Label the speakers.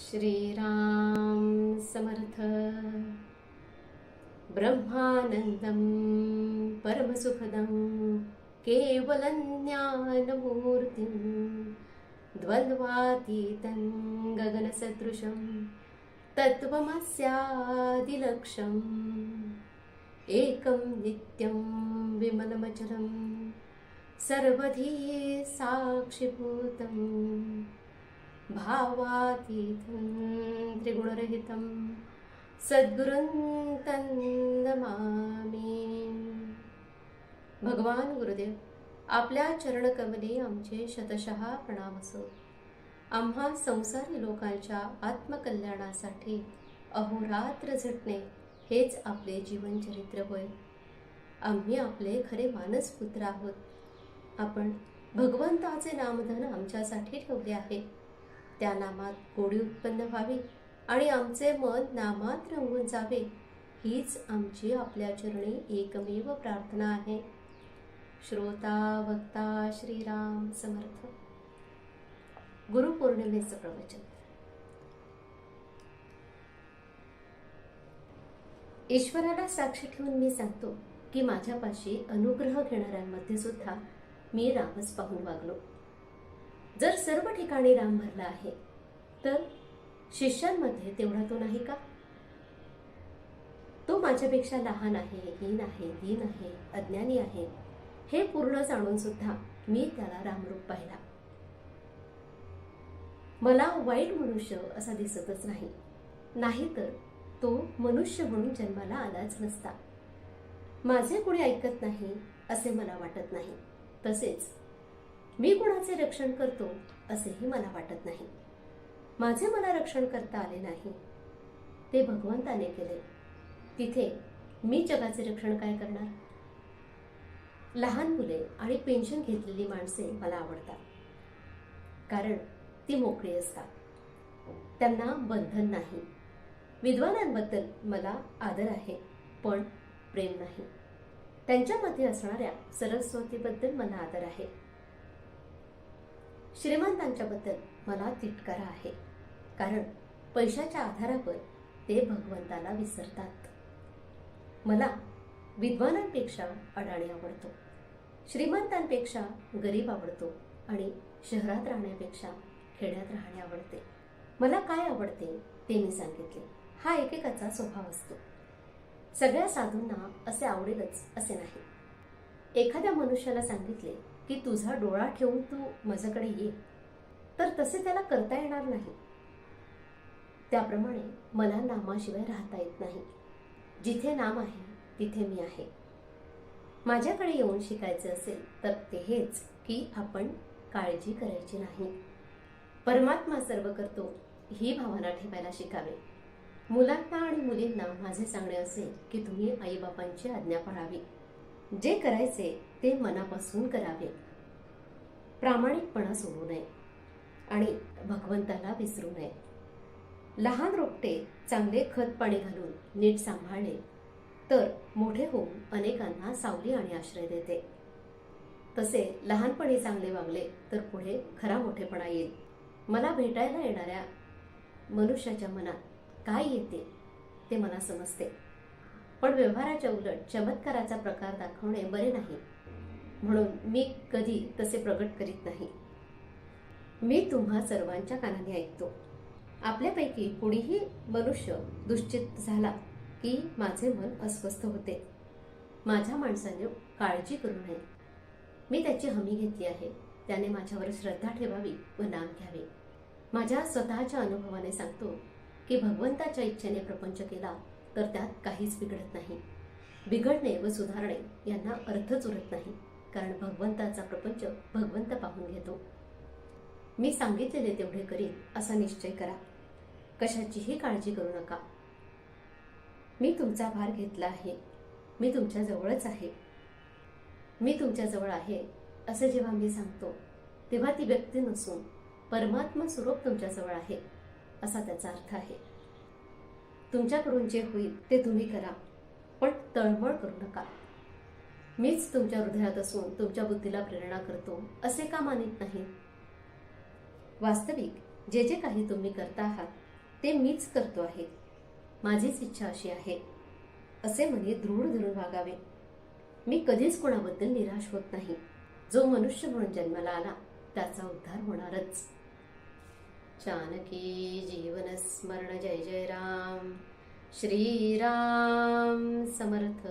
Speaker 1: श्रीराम समर्थ। ब्रह्मानन्दं परमसुखदं केवलं ज्ञानमूर्तिं द्वन्द्वातीतं गगनसदृशं तत्त्वमस्यादिलक्षम् एकं नित्यं विमलमचलं सर्वधी साक्षिभूतम् भावातीतं त्रिगुणरहितं सद्गुरुं तन्नमामि। भगवान गुरुदेव आपल्या चरणकमली आमचे शतशः प्रणाम असो. आम्हा संसारी लोकांच्या आत्मकल्याणासाठी अहोरात्र झटणे हेच आपले जीवनचरित्र होय. आम्ही आपले खरे मानसपुत्र आहोत. आपण भगवंताचे नामधन आमच्यासाठी ठेवले आहे. त्या नामात गोडी उत्पन्न व्हावी आणि आमचे मन नामात रंगून जावे. हीच आमची आपल्या चरणी एकमेव प्रार्थना आहे. श्रोता वक्ता श्रीराम समर्थ. गुरुपौर्णिमेचं प्रवचन. ईश्वराला साक्षी ठेवून मी सांगतो की माझ्यापाशी अनुग्रह घेणाऱ्यांमध्ये सुद्धा मी रामच पाहून वागलो. जर सर्व ठिकाणी राम भरला आहे तर शिष्यांमध्ये तेवढा तो नाही का? तो माझ्यापेक्षा लहान आहे हीन आहे दीन आहे अज्ञानी आहे हे पूर्ण जाणून सुद्धा मी त्याला रामरूप पाहिला. मला वाईट मनुष्य असा दिसतच नाही. नाहीतर तो मनुष्य म्हणून जन्माला आलाच नसता. माझे कोणी ऐकत नाही असे मला वाटत नाही. तसेच मी कुणाचे रक्षण करतो असेही मला वाटत नाही. माझे मला रक्षण करता आले नाही. ते भगवंताने केले. तिथे मी जगाचे रक्षण काय करणार? लहान मुले आणि पेन्शन घेतलेली माणसे मला आवडतात. कारण ती मोकळी असतात. त्यांना बंधन नाही. विद्वानांबद्दल मला आदर आहे पण प्रेम नाही. त्यांच्यामध्ये असणाऱ्या सरस्वतीबद्दल मला आदर आहे. श्रीमंतांच्याबद्दल मला तिटकारा आहे. कारण पैशाच्या आधारावर ते भगवंताला विसरतात. मला विद्वानांपेक्षा अडाणी आवडतो. श्रीमंतांपेक्षा गरीब आवडतो आणि शहरात राहण्यापेक्षा खेड्यात राहणे आवडते. मला काय आवडते ते मी सांगितले. हा एकेकाचा स्वभाव असतो. सगळ्या साधूंना असे आवडेलच असे नाही. एखाद्या मनुष्याला सांगितले की तुझा डोळा ठेवून तू माझ्याकडे ये. तर तसे त्याला करता येणार नाही. त्याप्रमाणे मला नामाशिवाय राहता येत नाही. जिथे नाम आहे तिथे मी आहे. माझ्याकडे येऊन शिकायचे असेल तर ते हेच की आपण काळजी करायची नाही. परमात्मा सर्व करतो ही भावना ठेवायला शिकावे. मुलांना आणि मुलींना माझे सांगणे असेल की तुम्ही आईबापांची आज्ञा पाळावी. जे करायचे ते मनापासून करावे. प्रामाणिकपणा सोडू नये आणि भगवंताला विसरू नये. लहान रोपटे चांगले खत पाणी घालून नीट सांभाळले तर मोठे होऊन अनेकांना सावली आणि आश्रय देते. तसे लहानपणी चांगले वागले तर पुढे खरा मोठेपणा येईल. मला भेटायला येणाऱ्या मनुष्याच्या मनात काय येते ते मला समजते. पण व्यवहाराच्या उलट चमत्काराचा प्रकार दाखवणे बरे नाही. म्हणून मी कधी तसे प्रकट करीत नाही. मी तुम्हा सर्वांच्या कानाने ऐकतो. आपल्यापैकी कुणीही मनुष्य दुश्चित झाला की माझे मन अस्वस्थ होते. माझ्या माणसाने काळजी करू नये. मी त्याची हमी घेतली आहे. त्याने माझ्यावर श्रद्धा ठेवावी व नाम घ्यावे. माझ्या स्वतःच्या अनुभवाने सांगतो की भगवंताच्या इच्छेने प्रपंच केला तर त्यात काहीच बिघडत नाही. बिघडणे व सुधारणे यांना अर्थच उरत नाही. कारण भगवंताचा प्रपंच भगवंत पाहून घेतो. मी सांगितलेले तेवढे करीन असा निश्चय करा. कशाचीही काळजी करू नका. मी तुमचा भार घेतला आहे. मी तुमच्याजवळच आहे. मी तुमच्याजवळ आहे असे जेव्हा मी सांगतो तेव्हा ती व्यक्ती नसून परमात्मा स्वरूप तुमच्याजवळ आहे असा त्याचा अर्थ आहे. तुमच्याकडून जे होईल ते तुम्ही करा पण तळमळ करू नका. मीच तुमच्या हृदयात असून तुमच्या बुद्धीला प्रेरणा करतो असे का मानित नाही? वास्तविक जे जे काही तुम्ही करता आहात ते मीच करतो आहे. माझीच इच्छा अशी आहे. असे मने दृढ धरून वागावे मी कधीच कोणाबद्दल निराश होत नाही. जो मनुष्य म्हणून जन्माला आला त्याचा उद्धार होणारच. जानकी जीवन स्मरण जय जय राम. श्रीराम समर्थ.